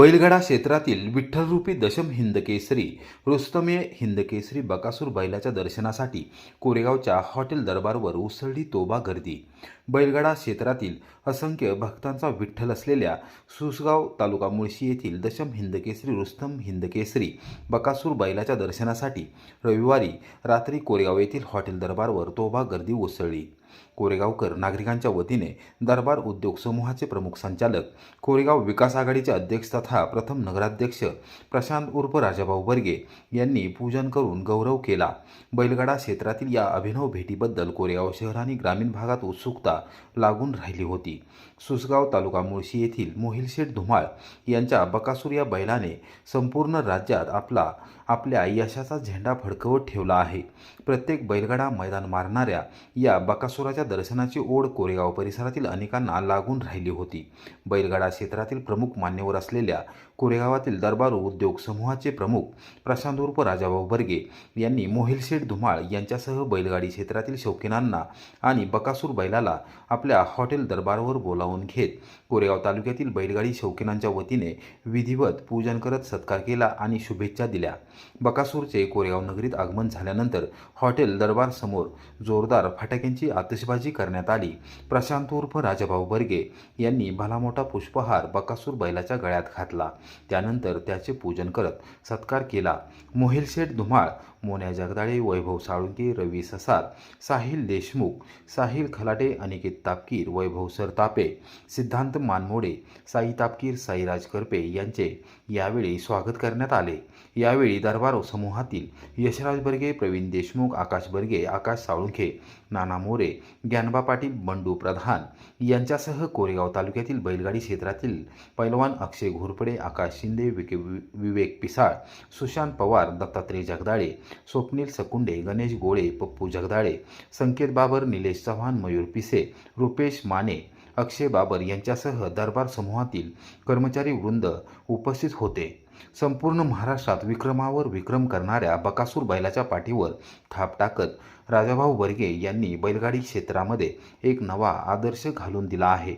बैलगडा क्षेत्रातील विठ्ठलरूपी दशम हिंदकेसरी रुस्तमे हिंदकेसरी बकासूर बैलाच्या दर्शनासाठी कोरेगावच्या हॉटेल दरबारवर उसळली तोबा गर्दी. बैलगडा क्षेत्रातील असंख्य भक्तांचा विठ्ठल असलेल्या सुसगाव तालुका मुळशी येथील दशम हिंदकेसरी रुस्तम हिंदकेसरी बकासूर बैलाच्या दर्शनासाठी रविवारी रात्री कोरेगाव येथील हॉटेल दरबारवर तोबा गर्दी उसळली. कोरेगावकर नागरिकांच्या वतीने दरबार उद्योग समूहाचे प्रमुख संचालक कोरेगाव विकास आघाडीचे अध्यक्ष तथा प्रथम नगराध्यक्ष प्रशांत उर्फ राजाभाऊ बर्गे यांनी पूजन करून गौरव केला. बैलगाडा क्षेत्रातील या अभिनव भेटीबद्दल कोरेगाव शहर आणि ग्रामीण भागात उत्सुकता लागून राहिली होती. सुसगाव तालुका मुळशी येथील मोहिलशेठ धुमाळ यांच्या बकासूर या बैलाने संपूर्ण राज्यात आपला आपल्या यशाचा झेंडा फडकवत ठेवला आहे. प्रत्येक बैलगाडा मैदान मारणाऱ्या या बकासुराच्या दर्शनाची ओढ कोरेगाव परिसरातील अनेकांना लागून राहिली होती. बैलगाडा क्षेत्रातील प्रमुख मान्यवर असलेल्या कोरेगावातील दरबार उद्योग समूहाचे प्रमुख प्रशांत उर्फ राजाभाऊ बर्गे यांनी मोहिलशेठ धुमाळ यांच्यासह बैलगाडी क्षेत्रातील शौकीनांना आणि बकासूर बैलाला आपल्या हॉटेल दरबारवर बोलावून घेत कोरेगाव तालुक्यातील बैलगाडी शौकीनांच्या वतीने विधिवत पूजन करत सत्कार केला आणि शुभेच्छा दिल्या. बकासूरचे कोरेगाव नगरीत आगमन झाल्यानंतर हॉटेल दरबार समोर जोरदार फटाक्यांची आतषबाजी करण्यात आली. प्रशांत उर्फ राजाभाऊ बर्गे यांनी भलामोठा पुष्पहार बकासूर बैलाच्या गळ्यात घातला. त्यानंतर त्याचे पूजन करत सत्कार केला. मोहिलशेठ धुमाळ मोन्या जगदाळे वैभव साळुंके रवी ससार साहिल देशमुख साहिल खलाटे अनिकेत तापकीर वैभव सरतापे सिद्धांत मानमोडे साई तापकीर साईराज करपे यांचे यावेळी स्वागत करण्यात आले. यावेळी दरबार समूहातील यशराज बर्गे प्रवीण देशमुख आकाश बर्गे आकाश साळुंखे नाना मोरे ज्ञानबा पाटील बंडू प्रधान यांच्यासह कोरेगाव तालुक्यातील बैलगाडी क्षेत्रातील पैलवान अक्षय घोरपडे आकाश शिंदे विके विवेक पिसाळ सुशांत पवार दत्तात्रय जगदाळे स्वप्नील सकुंडे गणेश गोळे पप्पू जगदाळे संकेत बाबर निलेश चव्हाण मयूर पिसे रुपेश माने अक्षय बाबर यांच्यासह दरबार समूहातील कर्मचारी वृंद उपस्थित होते. संपूर्ण महाराष्ट्रात विक्रमावर विक्रम करणाऱ्या बकासूर बैलाच्या पाठीवर थाप टाकत राजाभाऊ बर्गे यांनी बैलगाडी क्षेत्रामध्ये एक नवा आदर्श घालून दिला आहे.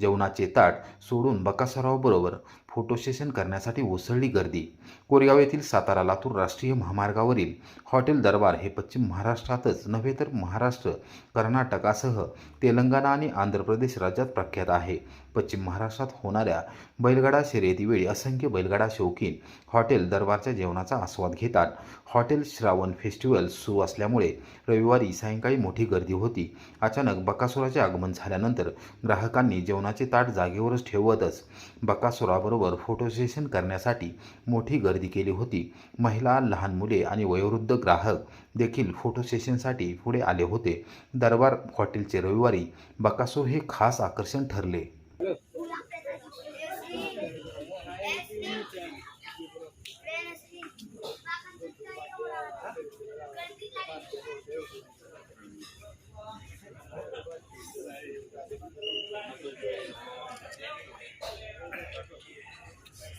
जेवणाचे ताट सोडून बकासरावबरोबर फोटो सेशन करण्यासाठी उसळली गर्दी. कोरेगाव येथील सातारा लातूर राष्ट्रीय महामार्गावरील हॉटेल दरबार हे पश्चिम महाराष्ट्रातच नव्हे तर महाराष्ट्र कर्नाटकासह तेलंगणा आणि आंध्र प्रदेश राज्यात प्रख्यात आहे. पश्चिम महाराष्ट्रात होणाऱ्या बैलगाडा शर्यतीवेळी असंख्य बैलगाडा शौकीन हॉटेल दरबारच्या जेवणाचा आस्वाद घेतात. हॉटेल श्रावण फेस्टिवल सुरू असल्यामुळे रविवारी सायंकाळी मोठी गर्दी होती. अचानक बकासुराचे आगमन झाल्यानंतर ग्राहकांनी जेवणाचे ताट जागेवरच ठेवतच बकासुराबरोबर फोटो सेशन करण्यासाठी मोठी गर्दी केली होती. महिला लहान मुले आणि वयोवृद्ध ग्राहक देखील फोटो सेशनसाठी पुढे आले होते. दरबार हॉटेलचे रविवारी बकासूर हे खास आकर्षण ठरले.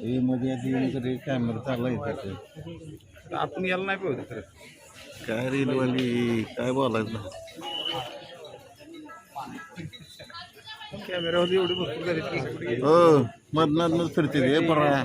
हे मध्ये आधी येण्यासाठी कॅमेरा चालला येतात आपण यायला नाही पाहिजे खरं काय रीलवाली काय बोलायचं कॅमेरावर एवढी भरपूर झाली हो मधनात फिरते रे बरा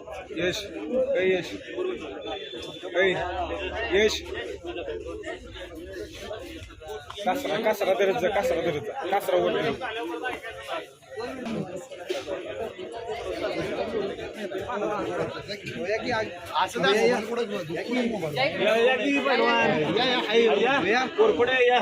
यश काय यश काय यश कासरा कासरा धरत जा कासरा धरत जा कासरा वर धरत जा. या,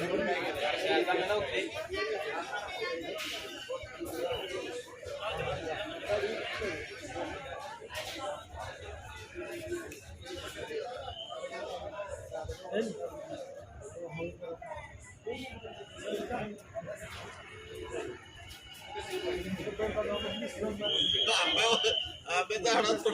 या, या. कोरफडे या आंबे झाडात